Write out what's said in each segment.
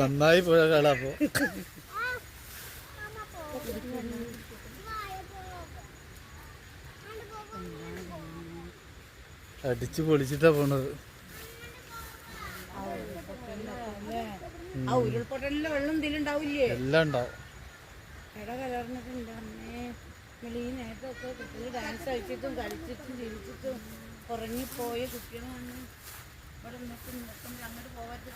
നന്നായി പോയ കളപ്പോ അടിച്ചു പൊളിച്ചിട്ടാ പോണത്. എല്ലാം ഉണ്ടാവും. ഡാൻസ് കളിച്ചിട്ടും കളിച്ചിട്ടും ചിരിച്ചിട്ടും ഉറങ്ങിപ്പോയ കുട്ടികളാണ്. ഇവിടെ നിന്നിട്ട് അങ്ങോട്ട് പോകാത്ത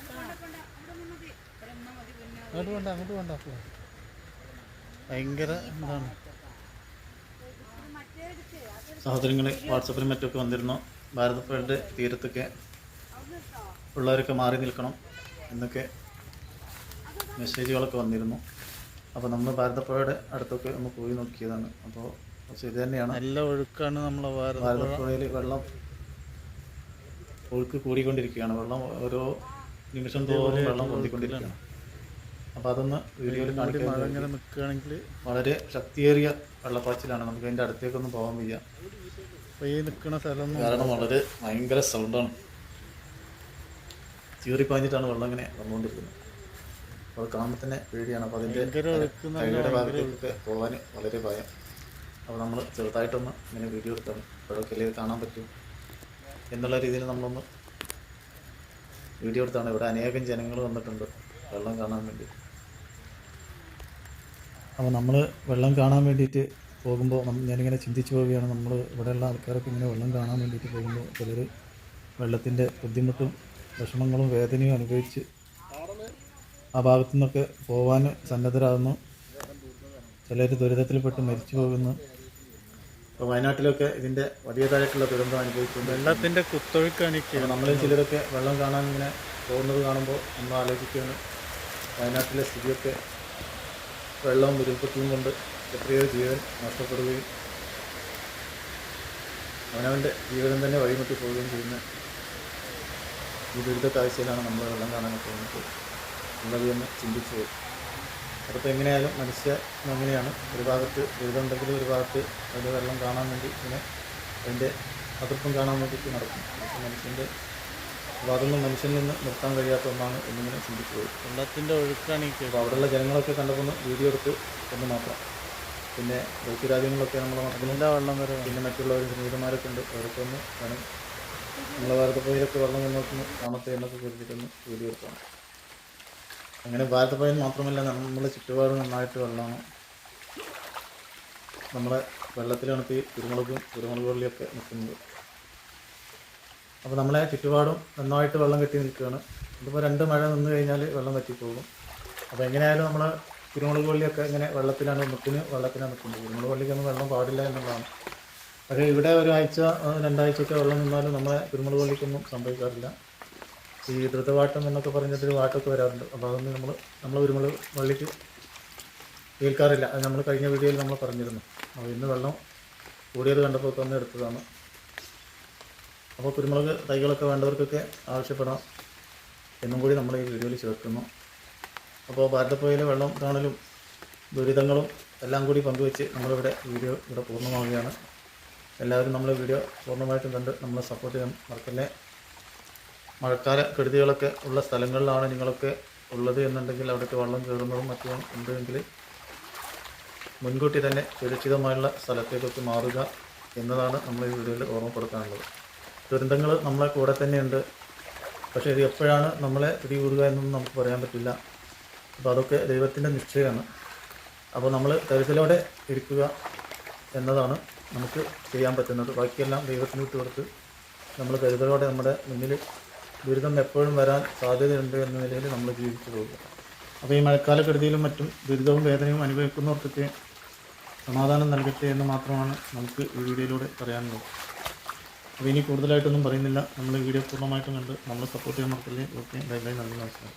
അങ്ങോട്ട് വേണ്ട അങ്ങോട്ട് വേണ്ട ഭയങ്കര എന്താണ് സഹോദരങ്ങളെ വാട്സപ്പിലും മറ്റൊക്കെ വന്നിരുന്നു. ഭാരതപ്പുഴയുടെ തീരത്തൊക്കെ ഉള്ളവരൊക്കെ മാറി നിൽക്കണം എന്നൊക്കെ മെസ്സേജുകളൊക്കെ വന്നിരുന്നു. അപ്പോൾ നമ്മൾ ഭാരതപ്പുഴയുടെ അടുത്തൊക്കെ ഒന്ന് പോയി നോക്കിയതാണ്. അപ്പോൾ ഇത് തന്നെയാണ്. നല്ല ഒഴുക്കാണ് നമ്മളെ ഭാരത ഭാരതപ്പുഴയിൽ വെള്ളം ഒഴുക്ക് കൂടിക്കൊണ്ടിരിക്കുകയാണ്. വെള്ളം ഓരോ നിമിഷം തോറും വെള്ളം പൊന്തിക്കൊണ്ടിരിക്കുകയാണ്. അപ്പോൾ അതൊന്ന് വീഡിയോയിൽ കാണിക്കാൻ മഴ ഇങ്ങനെ നിൽക്കുകയാണെങ്കിൽ വളരെ ശക്തിയേറിയ വെള്ളപ്പാച്ചിലാണ്. നമുക്ക് അതിന്റെ അടുത്തേക്കൊന്നും പോകാൻ വയ്യ. അപ്പോൾ ഈ നിൽക്കുന്ന സ്ഥലം കാരണം വളരെ ഭയങ്കര സൗണ്ടാണ്. ചീറിപ്പാഞ്ഞിട്ടാണ് വെള്ളം ഇങ്ങനെ വന്നുകൊണ്ടിരിക്കുന്നത്. അപ്പോൾ അത് കാണുമ്പോൾ തന്നെ പേടിയാണ്. അപ്പോൾ അതിന്റെ കൈയുടെ ഭാഗത്തേക്കൊക്കെ പോകാൻ വളരെ ഭയം. അപ്പോൾ നമ്മൾ ചെറുതായിട്ടൊന്ന് ഇങ്ങനെ വീഡിയോ എടുത്താണ് ഇപ്പോഴൊക്കെ കാണാൻ പറ്റും എന്നുള്ള രീതിയിൽ നമ്മളൊന്ന് വീഡിയോ എടുത്താണ്. ഇവിടെ അനേകം ജനങ്ങൾ വന്നിട്ടുണ്ട് വെള്ളം കാണാൻ വേണ്ടി. അപ്പോൾ നമ്മൾ വെള്ളം കാണാൻ വേണ്ടിയിട്ട് പോകുമ്പോൾ ഞാനിങ്ങനെ ചിന്തിച്ചു പോവുകയാണ്. നമ്മൾ ഇവിടെയുള്ള ആൾക്കാരൊക്കെ ഇങ്ങനെ വെള്ളം കാണാൻ വേണ്ടിയിട്ട് പോകുമ്പോൾ ചിലർ വെള്ളത്തിന്റെ ബുദ്ധിമുട്ടും വിഷമങ്ങളും വേദനയും അനുഭവിച്ച് ആ ഭാഗത്തു നിന്നൊക്കെ പോകാൻ സന്നദ്ധരാകുന്നു. ചിലർ ദുരിതത്തിൽപ്പെട്ട് മരിച്ചു പോകുന്നു. ഇപ്പോൾ വയനാട്ടിലൊക്കെ ഇതിന്റെ വലിയതായിട്ടുള്ള ദുരന്തം അനുഭവിക്കുന്നു വെള്ളത്തിന്റെ കുത്തൊഴുക്ക് എനിക്ക് അപ്പോൾ നമ്മളിൽ ചിലരൊക്കെ വെള്ളം കാണാൻ ഇങ്ങനെ പോകുന്നത് കാണുമ്പോൾ നമ്മൾ ആലോചിക്കുകയാണ്. വയനാട്ടിലെ സ്ഥിതിയൊക്കെ വെള്ളവും ഉരുൾപൊട്ടിയും കൊണ്ട് എത്രയോ ജീവൻ നഷ്ടപ്പെടുകയും അവനവന്റെ ജീവിതം തന്നെ വഴിമുട്ടി പോവുകയും ചെയ്യുന്ന ഈ ദുരിത കാഴ്ചയിലാണ് നമ്മൾ വെള്ളം കാണാൻ വന്നിട്ട് ഉള്ളത് എന്ന് ചിന്തിച്ചു പോയി. അതിപ്പോൾ എങ്ങനെയായാലും മനുഷ്യ അങ്ങനെയാണ് ഒരു ഭാഗത്ത് ദുരിതമുണ്ടെങ്കിലും ഒരു ഭാഗത്ത് അതിന്റെ വെള്ളം കാണാൻ വേണ്ടി ഇങ്ങനെ അതിന്റെ അതിർപ്പം കാണാൻ വേണ്ടിയിട്ട് നടക്കും. മനുഷ്യന്റെ അപ്പോൾ അതൊന്നും മനുഷ്യനിൽ നിന്ന് നിർത്താൻ കഴിയാത്ത ഒന്നാണ് എന്നിങ്ങനെ ചിന്തിച്ചു പോയി വെള്ളത്തിന്റെ ഒഴുക്കാണ് അപ്പോൾ അവിടെയുള്ള ജനങ്ങളൊക്കെ കണ്ടപ്പോൾ വീഡിയോ എടുത്ത് എന്ന് മാത്രം പിന്നെ രാജ്യങ്ങളൊക്കെ നമ്മൾ മറ്റുള്ള വെള്ളം വരെ? പിന്നെ മറ്റുള്ളവർ സ്നേഹിതന്മാരൊക്കെ ഉണ്ട്. അവരൊക്കെ ഒന്ന് വേണം നമ്മളെ ഭാരതപ്പുഴയിലൊക്കെ വെള്ളം മുന്നോട്ട് കാണത്തെ എന്നൊക്കെ കരുതിയിട്ടൊന്ന് വീഡിയോ എടുത്താണ് അങ്ങനെ ഭാരതപ്പുഴയിൽ മാത്രമല്ല നമ്മളെ ചുറ്റുപാട് നന്നായിട്ട് വെള്ളമാണ്. നമ്മുടെ വെള്ളത്തിലാണ് ഈ കുരുമുളകും കുരുമുളക് വള്ളിയൊക്കെ നിൽക്കുന്നത്. അപ്പോൾ നമ്മളെ ചുറ്റുപാടും നന്നായിട്ട് വെള്ളം കെട്ടി നിൽക്കുകയാണ്. ഇതിപ്പോൾ രണ്ട് മഴ നിന്ന് കഴിഞ്ഞാൽ വെള്ളം വറ്റിപ്പോകും. അപ്പോൾ എങ്ങനെയായാലും നമ്മൾ കുരുമുളക് വള്ളിയൊക്കെ ഇങ്ങനെ വെള്ളത്തിലാണ് മുട്ടിന് വെള്ളത്തിലാണ് നിൽക്കുന്നത്. കുരുമുളക് വള്ളിക്കൊന്നും വെള്ളം പാടില്ല എന്നുള്ളതാണ്. പക്ഷേ ഇവിടെ ഒരാഴ്ച രണ്ടാഴ്ചയൊക്കെ വെള്ളം നിന്നാലും നമ്മളെ കുരുമുളക് വള്ളിക്കൊന്നും സംഭവിക്കാറില്ല. ഈ ദ്രുതവാട്ടം എന്നൊക്കെ പറഞ്ഞിട്ടൊരു വാട്ടൊക്കെ വരാറുണ്ട്. അപ്പോൾ അതൊന്നും നമ്മൾ നമ്മൾ കുരുമുളക് വള്ളിക്ക് കേൾക്കാറില്ല അത് നമ്മൾ കഴിഞ്ഞ വീഡിയോയിൽ നമ്മൾ പറഞ്ഞിരുന്നു. അപ്പോൾ ഇന്ന് വെള്ളം കൂടിയത് കണ്ടപ്പോൾ തന്നെ എടുത്തതാണ്. അപ്പോൾ കുരുമുളക് തൈകളൊക്കെ വേണ്ടവർക്കൊക്കെ ആവശ്യപ്പെടാം എന്നും കൂടി നമ്മൾ ഈ വീഡിയോയിൽ ചേർക്കുന്നു. അപ്പോൾ ഭാരതപ്പുഴയിലെ വെള്ളം കാണലും ദുരിതങ്ങളും എല്ലാം കൂടി പങ്കുവെച്ച് നമ്മളിവിടെ വീഡിയോ ഇവിടെ പൂർണമാവുകയാണ്. എല്ലാവരും നമ്മൾ വീഡിയോ പൂർണമായിട്ടും കണ്ട് നമ്മളെ സപ്പോർട്ട് ചെയ്യാൻ മറക്കല്ലേ. മഴക്കാല കെടുതികളൊക്കെ ഉള്ള സ്ഥലങ്ങളിലാണ് നിങ്ങളൊക്കെ ഉള്ളത് എന്നുണ്ടെങ്കിൽ അവിടേക്ക് വെള്ളം കയറുന്നതും മറ്റും ഉണ്ടെങ്കിൽ മുൻകൂട്ടി തന്നെ സുരക്ഷിതമായുള്ള സ്ഥലത്തേക്കൊക്കെ മാറുക എന്നതാണ് നമ്മൾ ഈ വീഡിയോയിൽ ഓർമ്മപ്പെടുത്താനുള്ളത്. ദുരന്തങ്ങൾ നമ്മളെ കൂടെ തന്നെയുണ്ട്. പക്ഷേ ഇത് എപ്പോഴാണ് നമ്മളെ പിടികൂടുക എന്നൊന്നും നമുക്ക് പറയാൻ പറ്റില്ല. അപ്പോൾ അതൊക്കെ ദൈവത്തിന്റെ നിശ്ചയമാണ്. അപ്പോൾ നമ്മൾ കരുതലോടെ ഇരിക്കുക എന്നതാണ് നമുക്ക് ചെയ്യാൻ പറ്റുന്നത്. ബാക്കിയെല്ലാം ദൈവത്തിന് വിട്ടു കൊടുത്ത് നമ്മൾ കരുതലോടെ നമ്മുടെ മുന്നിൽ ദുരിതം എപ്പോഴും വരാൻ സാധ്യതയുണ്ട് എന്ന നിലയിൽ നമ്മൾ ജീവിച്ചു പോകുക. അപ്പോൾ ഈ മഴക്കാല കെടുതിയിലും മറ്റും ദുരിതവും വേദനയും അനുഭവിക്കുന്നവർക്കൊക്കെ സമാധാനം നൽകട്ടെ എന്ന് മാത്രമാണ് നമുക്ക് ഈ വീഡിയോയിലൂടെ പറയാനുള്ളത്. അപ്പോൾ ഇനി കൂടുതലായിട്ടൊന്നും പറയുന്നില്ല. നമ്മൾ വീഡിയോ പൂർണമായിട്ടും കണ്ട് നമ്മൾ സപ്പോർട്ട് ചെയ്യാൻ മറക്കല്ലേ. ഓക്കെ ബൈ ബൈ നന്ദി നമസ്കാരം.